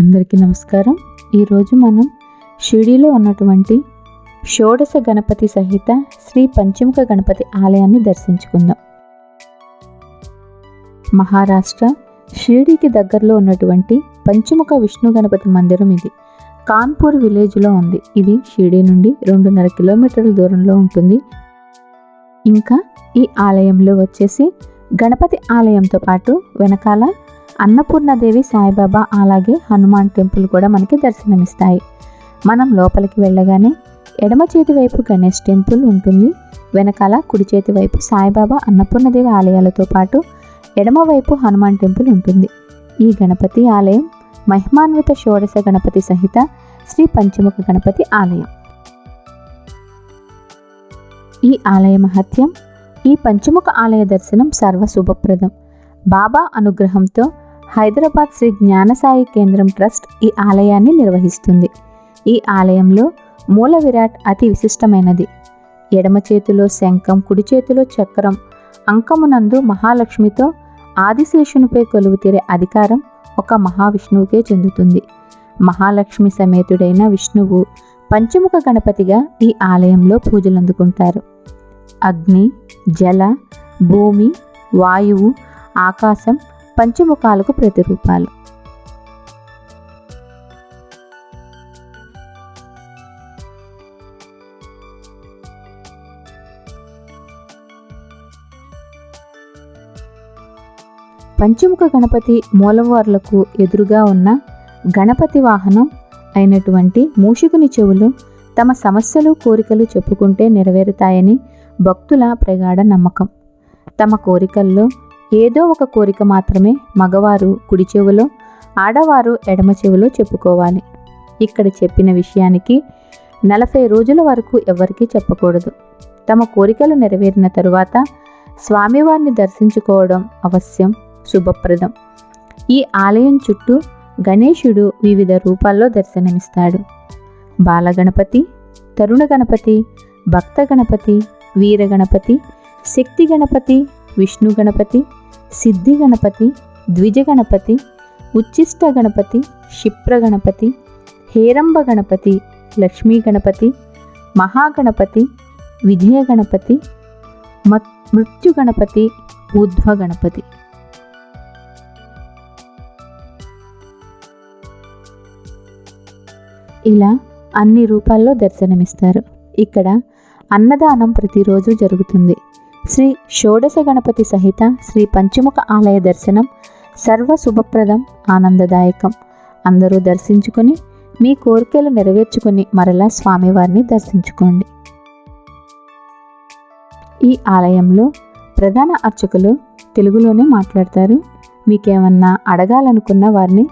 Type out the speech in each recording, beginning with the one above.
అందరికీ నమస్కారం. ఈరోజు మనం షిరిడీలో ఉన్నటువంటి షోడశ గణపతి సహిత శ్రీ పంచముఖ గణపతి ఆలయాన్ని దర్శించుకుందాం. మహారాష్ట్ర షిరిడీకి దగ్గరలో ఉన్నటువంటి పంచముఖ విష్ణు గణపతి మందిరం ఇది. కాన్పూర్ విలేజ్లో ఉంది. ఇది షిరిడీ నుండి రెండున్నర కిలోమీటర్ల దూరంలో ఉంటుంది. ఇంకా ఈ ఆలయంలో వచ్చేసి గణపతి ఆలయంతో పాటు వెనకాల అన్నపూర్ణదేవి సాయిబాబా అలాగే హనుమాన్ టెంపుల్ కూడా మనకి దర్శనమిస్తాయి. మనం లోపలికి వెళ్ళగానే ఎడమ చేతి వైపు గణేష్ టెంపుల్ ఉంటుంది. వెనకాల కుడి చేతి వైపు సాయిబాబా అన్నపూర్ణదేవి ఆలయాలతో పాటు ఎడమవైపు హనుమాన్ టెంపుల్ ఉంటుంది. ఈ గణపతి ఆలయం మహిమాన్విత షోడశ గణపతి సహిత శ్రీ పంచముఖ గణపతి ఆలయం. ఈ ఆలయ మహత్యం ఈ పంచముఖ ఆలయ దర్శనం సర్వ శుభప్రదం బాబా అనుగ్రహంతో హైదరాబాద్ శ్రీ జ్ఞానసాయి కేంద్రం ట్రస్ట్ ఈ ఆలయాన్ని నిర్వహిస్తుంది. ఈ ఆలయంలో మూల విరాట్ అతి విశిష్టమైనది. ఎడమ చేతిలో శంఖం కుడి చేతిలో చక్రం అంకమునందు మహాలక్ష్మితో ఆదిశేషునిపై కొలువుతీరే అధికారం ఒక మహావిష్ణువుకే చెందుతుంది. మహాలక్ష్మి సమేతుడైన విష్ణువు పంచముఖ గణపతిగా ఈ ఆలయంలో పూజలందుకుంటారు. అగ్ని జల భూమి వాయువు ఆకాశం పంచముఖాలకు ప్రతిరూపాలు. పంచముఖ గణపతి మూలవార్లకు ఎదురుగా ఉన్న గణపతి వాహనం అయినటువంటి మూషికుని చెవులు తమ సమస్యలు కోరికలు చెప్పుకుంటే నెరవేరుతాయని భక్తుల ప్రగాఢ నమ్మకం. తమ కోరికల్లో ఏదో ఒక కోరిక మాత్రమే మగవారు కుడి చెవులో ఆడవారు ఎడమ చెవిలో చెప్పుకోవాలి. ఇక్కడ చెప్పిన విషయానికి నలభై రోజుల వరకు ఎవరికీ చెప్పకూడదు. తమ కోరికలు నెరవేరిన తరువాత స్వామివారిని దర్శించుకోవడం అవశ్యం శుభప్రదం. ఈ ఆలయం చుట్టూ గణేశుడు వివిధ రూపాల్లో దర్శనమిస్తాడు. బాలగణపతి తరుణ గణపతి భక్త గణపతి వీర గణపతి శక్తి గణపతి విష్ణు గణపతి సిద్ధి గణపతి ద్విజ గణపతి ఉచ్చిష్ట గణపతి క్షిప్ర గణపతి హేరంబ గణపతి లక్ష్మీ గణపతి మహాగణపతి విజయ గణపతి మృత్యు గణపతి ఊర్ధ్వ గణపతి ఇలా అన్ని రూపాల్లో దర్శనమిస్తారు. ఇక్కడ అన్నదానం ప్రతిరోజు జరుగుతుంది. శ్రీ షోడశ గణపతి సహిత శ్రీ పంచముఖ ఆలయ దర్శనం సర్వ శుభప్రదం ఆనందదాయకం. అందరూ దర్శించుకొని మీ కోరికలు నెరవేర్చుకొని మరలా స్వామివారిని దర్శించుకోండి. ఈ ఆలయంలో ప్రధాన అర్చకులు తెలుగులోనే మాట్లాడతారు. మీకేమన్నా అడగాలనుకున్న వారిని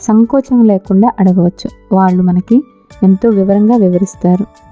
సంకోచం లేకుండా అడగవచ్చు. వాళ్ళు మనకి ఎంతో వివరంగా వివరిస్తారు.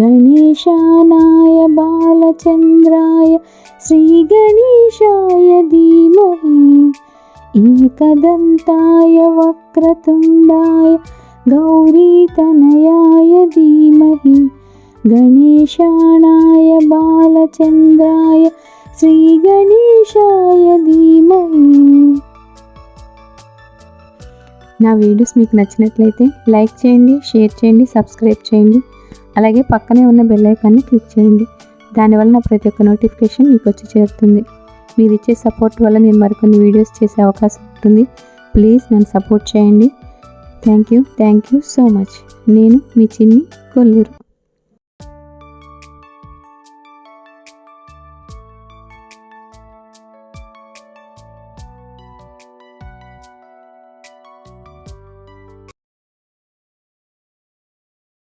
గణేశానాయ బాలచంద్రాయ శ్రీ గణేశాయ ధీమహి ఏకదంతాయ వక్రతుండాయ గౌరీతనయాయ ధీమహి గణేశానాయ బాలచంద్రాయ శ్రీ గణేశాయ ధీమహి నా వీడియోస్ మీకు నచ్చినట్లయితే లైక్ చేయండి షేర్ చేయండి సబ్స్క్రైబ్ చేయండి. అలాగే పక్కనే ఉన్న బెల్ ఐకాన్ని క్లిక్ చేయండి. దానివల్ల నా ప్రతి ఒక్క నోటిఫికేషన్ మీకు వచ్చి చేరుతుంది. మీరు ఇచ్చే సపోర్ట్ వల్ల నేను మరికొన్ని వీడియోస్ చేసే అవకాశం ఉంటుంది. ప్లీజ్ నన్ను సపోర్ట్ చేయండి. Thank you thank you so much నేను మీ చిన్ని కొల్లూరు.